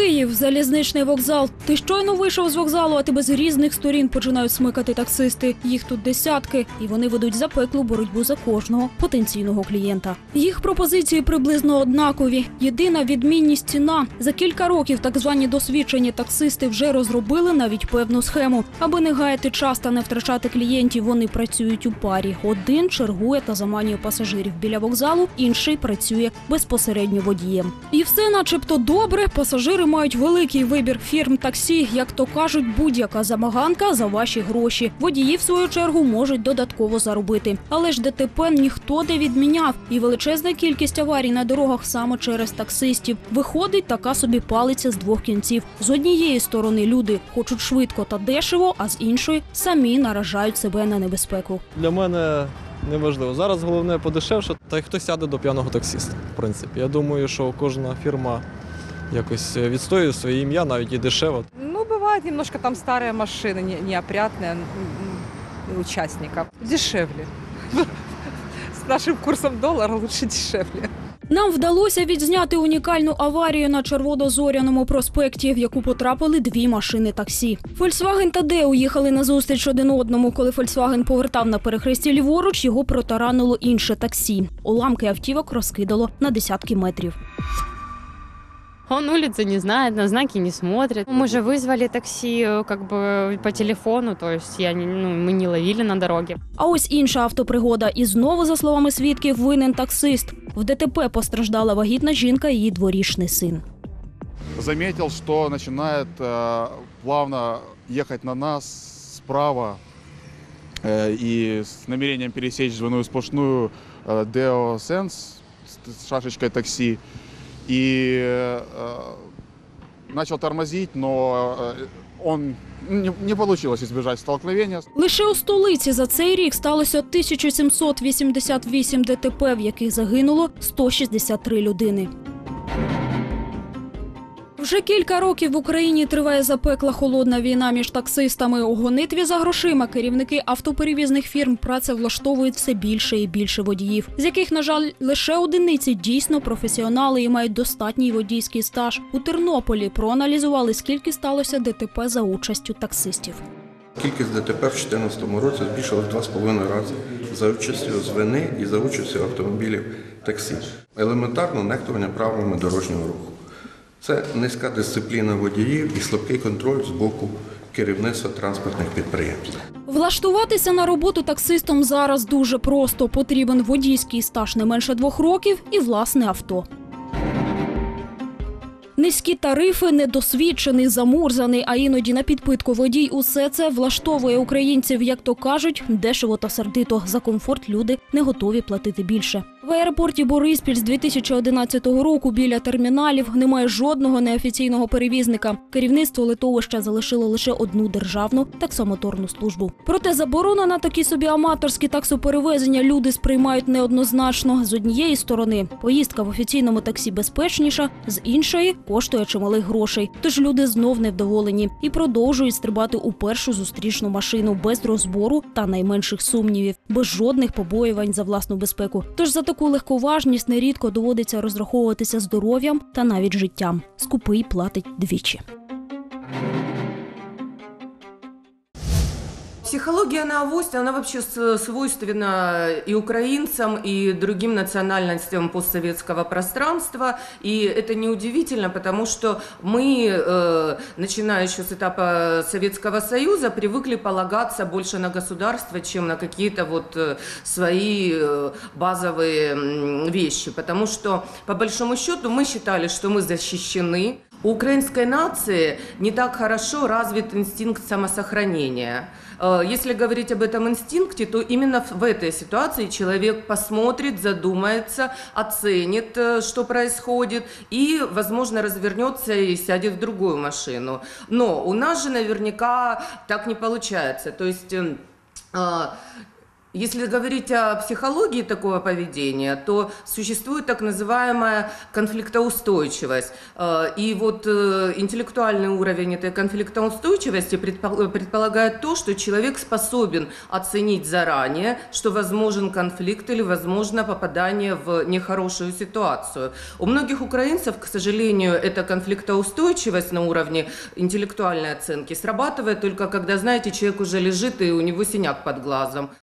Київ, залізничний вокзал. Ти щойно вийшов з вокзалу, а тебе з різних сторін починають смикати таксисти. Їх тут десятки, і вони ведуть запеклу боротьбу за кожного потенційного клієнта. Їх пропозиції приблизно однакові. Єдина відмінність ціна. За кілька років так звані досвідчені таксисти вже розробили навіть певну схему. Аби не гаяти час та не втрачати клієнтів, вони працюють у парі. Один чергує та заманює пасажирів біля вокзалу, інший працює безпосередньо водієм. І все, начебто, добре. Пасажири мають великий вибір фірм таксі, як то кажуть, будь-яка замаганка за ваші гроші. Водії, в свою чергу, можуть додатково заробити. Але ж ДТП ніхто не відміняв, і величезна кількість аварій на дорогах саме через таксистів. Виходить така собі палиця з двох кінців. З однієї сторони люди хочуть швидко та дешево, а з іншої самі наражають себе на небезпеку. Для мене неважливо. Зараз головне подешевше, та й хто сяде до п'яного таксиста. В принципі, я думаю, що кожна фірма якось відстоює своє ім'я, навіть і дешево. Ну, бывает немножко там старые машины, не- неопрятные м, м, участников. Дешевле. С нашим курсом доллара лучше дешевле. Нам вдалося відзняти унікальну аварію на Червоно-Зоряному проспекті, в яку потрапили дві машини таксі. Фольксваген та Део їхали на зустріч один одному. Коли Фольксваген повертав на перехресті ліворуч, його протаранило інше таксі. Уламки автівок розкидало на десятки метрів. Он улицы не знает, на знаки не смотрит. Мы же вызвали такси э, как бы по телефону, то есть я не, ну, мы не ловили на дороге. А ось інша автопригода. І знову, за словами свідків, винен таксист. В ДТП постраждала вагітна жінка і її дворічний син. заметил, что начинает э, плавно ехать на нас справа э, и с намерением пересечь двойную сплошную э, Deo Sense с, с шашечкой такси. И э, начал тормозить, но э, он не, не получилось избежать столкновения. Лише у столиці за цей рік сталося 1788 ДТП, в яких загинуло 163 людини. Вже кілька років в Україні триває запекла холодна війна між таксистами. У гонитві за грошима керівники автоперевізних фірм працевлаштовують все більше і більше водіїв, з яких, на жаль, лише одиниці дійсно професіонали і мають достатній водійський стаж. У Тернополі проаналізували, скільки сталося ДТП за участю таксистів. Кількість ДТП в 2014 році збільшилась в 2,5 рази за участю звини і за участю автомобілів таксі. Елементарно нехтування правилами дорожнього руху. Це низька дисципліна водіїв і слабкий контроль з боку керівництва транспортних підприємств. Влаштуватися на роботу таксистом зараз дуже просто. Потрібен водійський стаж не менше двох років і власне авто. Низькі тарифи, недосвідчений, замурзаний, а іноді на підпитку водій. Усе це влаштовує українців, як то кажуть, дешево та сердито. За комфорт люди не готові платити більше. В аеропорті Бориспіль з 2011 року біля терміналів немає жодного неофіційного перевізника. Керівництво литовища залишило лише одну державну таксомоторну службу. Проте заборона на такі собі аматорські таксоперевезення люди сприймають неоднозначно. З однієї сторони, поїздка в офіційному таксі безпечніша, з іншої коштує чималих грошей. Тож люди знов невдоволені і продовжують стрибати у першу зустрічну машину без розбору та найменших сумнівів, без жодних побоювань за власну безпеку. Тож за таку легковажність нерідко доводиться розраховуватися здоров'ям та навіть життям. Скупий платить двічі. Психология на авось, она вообще свойственна и украинцам, и другим национальностям постсоветского пространства. И это неудивительно, потому что мы, э, начиная еще с этапа Советского Союза, привыкли полагаться больше на государство, чем на какие-то вот э, свои э, базовые вещи. Потому что, по большому счету, мы считали, что мы защищены, у украинской нации не так хорошо развит инстинкт самосохранения. Э, Если говорить об этом инстинкте, то именно в этой ситуации человек посмотрит, задумается, оценит, э, что происходит, и, возможно, развернется и сядет в другую машину. Но у нас же наверняка так не получается. То есть э, э, Если говорить о психологии такого поведения, то существует так называемая конфликтоустойчивость. Э, И вот э, интеллектуальный уровень этой конфликтоустойчивости предпо- предполагает то, что человек способен оценить заранее, что возможен конфликт или возможно попадание в нехорошую ситуацию. У многих украинцев, к сожалению, эта конфликтоустойчивость на уровне интеллектуальной оценки срабатывает только когда, знаете, человек уже лежит и у него синяк под глазом.